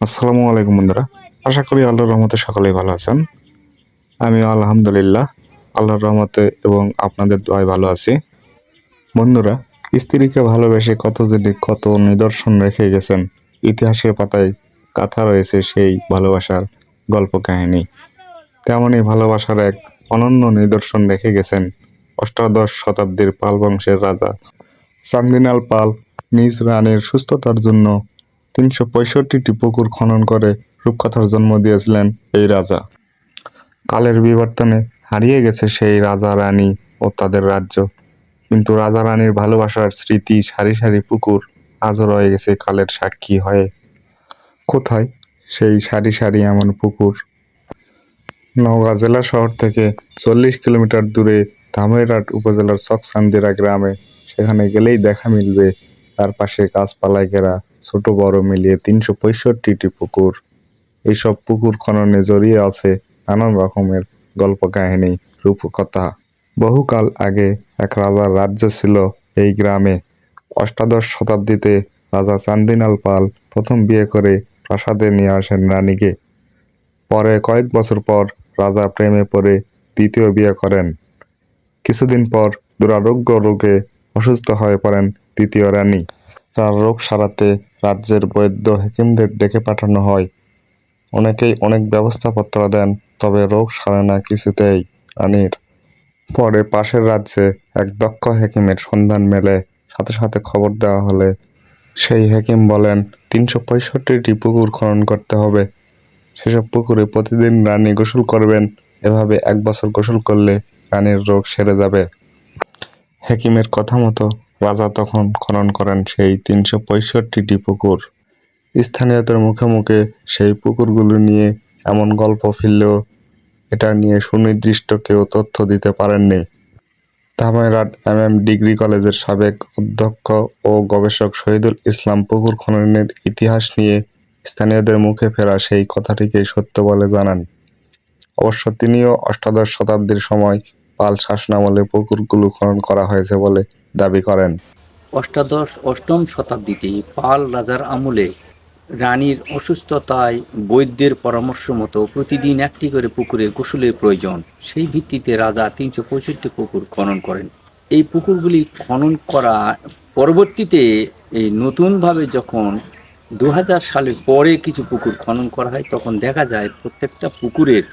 আসসালামু আলাইকুম বন্ধুরা। আশা করি আল্লাহর রহমতে সকলেই ভালো আছেন। আমি আলহামদুলিল্লাহ আল্লাহর রহমতে এবং আপনাদের দোয়ায় ভালো আছি। বন্ধুরা, স্ত্রীকে ভালোবেসে কত যদি কত নিদর্শন রেখে গেছেন, ইতিহাসের পাতায় কাথা রয়েছে সেই ভালোবাসার গল্প কাহিনী। তেমনই ভালোবাসার এক অনন্য নিদর্শন রেখে গেছেন অষ্টাদশ শতাব্দীর পাল বংশের রাজা। চান্দিনাল পাল নিজ রানীর সুস্থতার জন্য তিনশো পঁয়ষট্টিটি পুকুর খনন করে রূপকথার জন্ম দিয়েছিলেন এই রাজা। কালের বিবর্তনে হারিয়ে গেছে সেই রাজা, রানী ও তাদের রাজ্য। কিন্তু রাজা, রানীর ভালোবাসার স্মৃতি সারি সারি পুকুর আজও রয়ে গেছে কালের সাক্ষী হয়ে। কোথায় সেই সারি সারি এমন পুকুর? নওগাঁ জেলা শহর থেকে চল্লিশ কিলোমিটার দূরে ধামইরহাট উপজেলার চকসান্দিরা গ্রামে। সেখানে গেলেই দেখা মিলবে তার পাশে গাছপালায় ঘেরা ছোট বড় মিলিয়ে তিনশো পঁয়ষট্টিটি পুকুর। এইসব পুকুর খননে জড়িয়ে আছে নানান রকমের গল্প কাহিনী রূপকথা। বহুকাল আগে এক রাজার রাজ্য ছিল এই গ্রামে। অষ্টাদশ শতাব্দীতে রাজা চান্দিনাল পাল প্রথম বিয়ে করে প্রাসাদে নিয়ে আসেন রানীকে। পরে কয়েক বছর পর রাজা প্রেমে পড়ে দ্বিতীয় বিয়ে করেন। কিছুদিন পর দুরারোগ্য রোগে অসুস্থ হয়ে পড়েন দ্বিতীয় রানী। তার রোগ সারাতে রাজ্যের বৈদ্য হেকিমদের ডেকে পাঠানো হয়। অনেকেই অনেক ব্যবস্থাপত্র দেন, তবে রোগ সারে না কিছুতেই রানীর পরে পাশের রাজ্যে এক দক্ষ হেকিমের সন্ধান মেলে। সাথে সাথে খবর দেওয়া হলে সেই হেকিম বলেন, তিনশো পঁয়ষট্টিটি পুকুর খনন করতে হবে। সেসব পুকুরে প্রতিদিন রানী গোসল করবেন। এভাবে এক বছর গোসল করলে রানীর রোগ সেরে যাবে। হেকিমের কথা মতো রাজা তখন খনন করেন সেই তিনশো পঁয়ষট্টিটি পুকুর। স্থানীয়দের মুখে মুখে সেই পুকুরগুলো নিয়ে এমন গল্প ফিরলেও এটা নিয়ে সুনির্দিষ্ট কেউ তথ্য দিতে পারেননি। ধামইরহাট এম এম ডিগ্রি কলেজের সাবেক অধ্যক্ষ ও গবেষক শহীদুল ইসলাম পুকুর খননের ইতিহাস নিয়ে স্থানীয়দের মুখে ফেরা সেই কথাটিকেই সত্য বলে জানান। অবশ্য তিনিও অষ্টাদশ শতাব্দীর সময় পাল শাসনামলে পুকুরগুলো খনন করা হয়েছে বলে দাবি করেন। অষ্টাদশ অষ্টম শতাব্দীতে পাল রাজার আমলে রানীর অসুস্থতায় বৈদ্যের পরামর্শ মতো প্রতিদিন একটি করে পুকুরে গোসলের প্রয়োজন। সেই ভিত্তিতে রাজা তিনশো পঁয়ষট্টি পুকুর খনন করেন। এই পুকুরগুলি খনন করা পরবর্তীতে এই নতুনভাবে যখন দু হাজার সালের পরে কিছু পুকুর খনন করা হয়, তখন দেখা যায় প্রত্যেকটা পুকুরের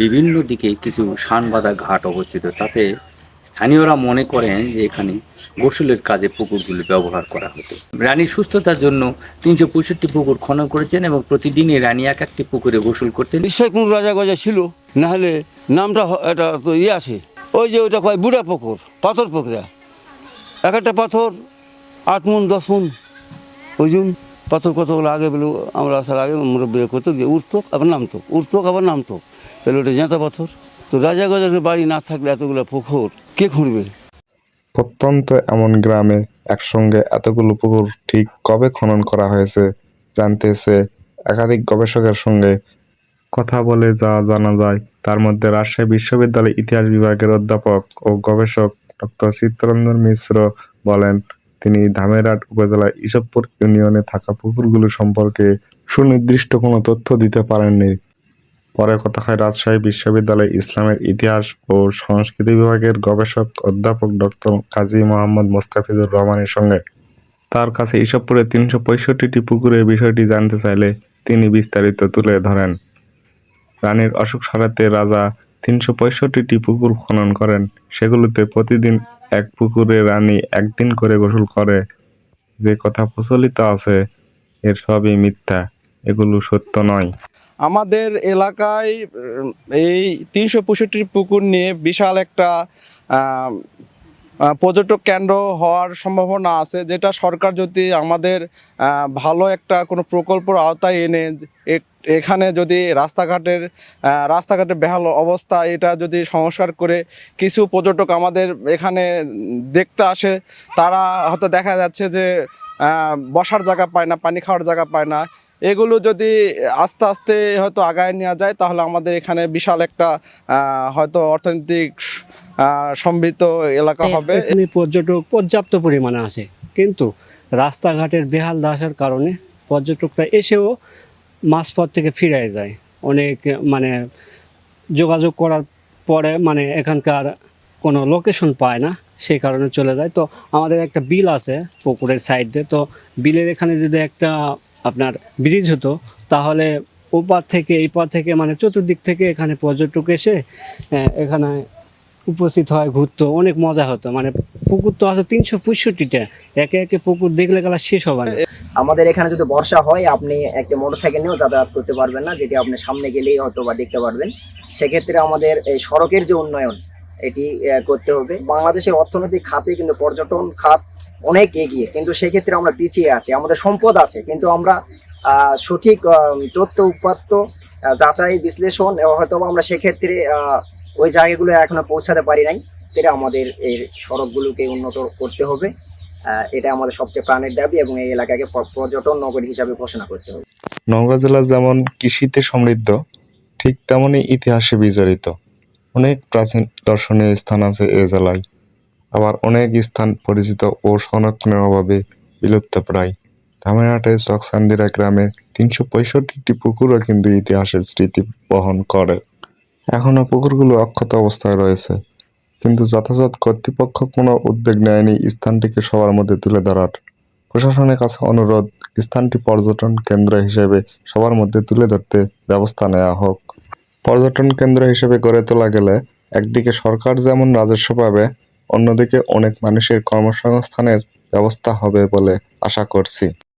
বিভিন্ন দিকে কিছু শানবাঁধা ঘাট অবস্থিত। তাতে স্থানীয়রা মনে করেন যে এখানে গোসলের কাজে পুকুরগুলি ব্যবহার করা হতো। রানীর সুস্থতার জন্য তিনশো পঁয়ষট্টি পুকুর খনন করেছেন এবং প্রতিদিনই রানী এক একটি পুকুরে গোসল করতেন। নিশ্চয়ই কোন রাজা গজা ছিল? না হলে নামটা এটা তো ইয়ে আছে। ওই যে ওটা কয়, বুড়া পুকুর, পাথর পুকুরা। এক একটা পাথর, আট মন, দশ মন। ওজন পাথর কতগুলো আগে বলে আমরা আসার আগে মুরব্বীরা করতো যে উঠতো আবার নামতো উঠতো আবার নামতো তাহলে ওটা জেঁতা পাথর। তো রাজা গজার বাড়ি না থাকলে এতগুলো পুকুর কে খুঁড়বে? প্রত্যন্ত এমন গ্রামে একসঙ্গে এতগুলো পুকুর ঠিক কবে খনন করা হয়েছে জানতে এসে একাধিক গবেষকের সঙ্গে কথা বলে যা জানা যায়। তার মধ্যে রাজশাহী বিশ্ববিদ্যালয় ইতিহাস বিভাগের অধ্যাপক ও গবেষক ডক্টর চিত্তরঞ্জন মিশ্র বলেন, তিনি ধামেরহাট উপজেলার ইসবপুর ইউনিয়নে থাকা পুকুরগুলো সম্পর্কে সুনির্দিষ্ট কোনো তথ্য দিতে পারেননি। পরে কথা হয় রাজশাহী বিশ্ববিদ্যালয় ইসলামের ইতিহাস ও সংস্কৃতি বিভাগের গবেষক অধ্যাপক ডক্টর কাজী মোহাম্মদ মোস্তাফিজুর রহমানের সঙ্গে। তার কাছে ইসবপুরে তিনশো পঁয়ষট্টিটি পুকুরের বিষয়টি জানতে চাইলে তিনি বিস্তারিত তুলে ধরেন। রানীর অসুখ সারাতে রাজা তিনশো পঁয়ষট্টিটি পুকুর খনন করেন। সেগুলোতে প্রতিদিন এক পুকুরে রানী একদিন করে গোসল করে। যে কথা প্রচলিত আছে, এর সবই মিথ্যা। এগুলো সত্য নয়। আমাদের এলাকায় এই তিনশো পঁয়ষট্টি পুকুর নিয়ে বিশাল একটা পর্যটক কেন্দ্র হওয়ার সম্ভাবনা আছে, যেটা সরকার যদি আমাদের ভালো একটা কোনো প্রকল্পর আওতায় এনে এখানে যদি রাস্তাঘাটের রাস্তাঘাটের বেহাল অবস্থা, এটা যদি সংস্কার করে কিছু পর্যটক আমাদের এখানে দেখতে আসে, তারা হয়তো দেখা যাচ্ছে যে বসার জায়গা পায় না, পানি খাওয়ার জায়গা পায় না। এগুলো যদি আস্তে আস্তে হয়তো আগায় নেওয়া যায় তাহলে আমাদের এখানে বিশাল একটা হয়তো অর্থনৈতিক সমৃদ্ধ এলাকা হবে। পর্যটক পর্যাপ্ত পরিমাণে আছে। কিন্তু রাস্তাঘাটের বেহাল দাসের কারণে পর্যটকরা এসেও মাঝপথ থেকে ফিরে যায়। অনেক মানে যোগাযোগ করার পরে মানে এখানকার কোনো লোকেশন পায় না সেই কারণে চলে যায়। তো আমাদের একটা বিল আছে পুকুরের সাইডে তো বিলের এখানে যদি একটা আপনার ব্রিজ হতো তাহলে ওপার থেকে, এই পার থেকে মানে চতুর্দিক থেকে এখানে পর্যটক এসে এখানে উপস্থিত হয়, ঘুরতো, অনেক মজা হতো। মানে পুকুর তো আছে তিনশো পঁয়ষট্টিটা, একে একে পুকুর দেখলে গেলা শেষ হবে না। আমাদের এখানে যদি বর্ষা হয়, আপনি একটা মোটরসাইকেল নিয়েও যাতায়াত করতে পারবেন না, যেটি আপনি সামনে গেলেই হয়তো বা দেখতে পারবেন। সেক্ষেত্রে আমাদের এই সড়কের যে উন্নয়ন, এটি করতে হবে। বাংলাদেশের অর্থনৈতিক খাতে কিন্তু পর্যটন খাত অনেক এগিয়ে, কিন্তু সেক্ষেত্রে আমরা পিছিয়ে আছি, আমাদের সম্পদ আছে, কিন্তু আমরা সঠিক তথ্য উপাত্ত যাচাই, বিশ্লেষণ হয়তো আমরা সেক্ষেত্রে ওই জায়গাগুলো এখনও পৌঁছাতে পারি নাই এটা আমাদের এই সড়কগুলোকে উন্নত করতে হবে এটা আমাদের সবচেয়ে প্রাণের দাবি এবং এই এলাকাকে পর্যটন নগরী হিসাবে ঘোষণা করতে হবে। নওগাঁ জেলা যেমন কৃষিতে সমৃদ্ধ, ঠিক তেমনই ইতিহাসে বিজড়িত। অনেক প্রাচীন দর্শনীয় স্থান আছে এ জেলায়। আবার অনেক স্থান পরিচিত ও সংরক্ষণের অভাবে বিলুপ্ত প্রায়। ধামেরহাটের চকসান্দিরা গ্রামের তিনশো পঁয়ষট্টিটি পুকুরও কিন্তু ইতিহাসের স্মৃতি বহন করে। এখনও পুকুরগুলো অক্ষত অবস্থায় রয়েছে, কিন্তু যথাযথ কর্তৃপক্ষ কোনো উদ্যোগ নেয়নি স্থানটিকে সবার মধ্যে তুলে ধরার। প্রশাসনের কাছে অনুরোধ, স্থানটি পর্যটন কেন্দ্র হিসেবে সবার মধ্যে তুলে ধরতে ব্যবস্থা নেওয়া হোক। পর্যটন কেন্দ্র হিসেবে গড়ে তোলা গেলে একদিকে সরকার যেমন রাজস্ব পাবে অন্যদিকে অনেক মানুষের কর্মসংস্থানের ব্যবস্থা হবে বলে আশা করছি।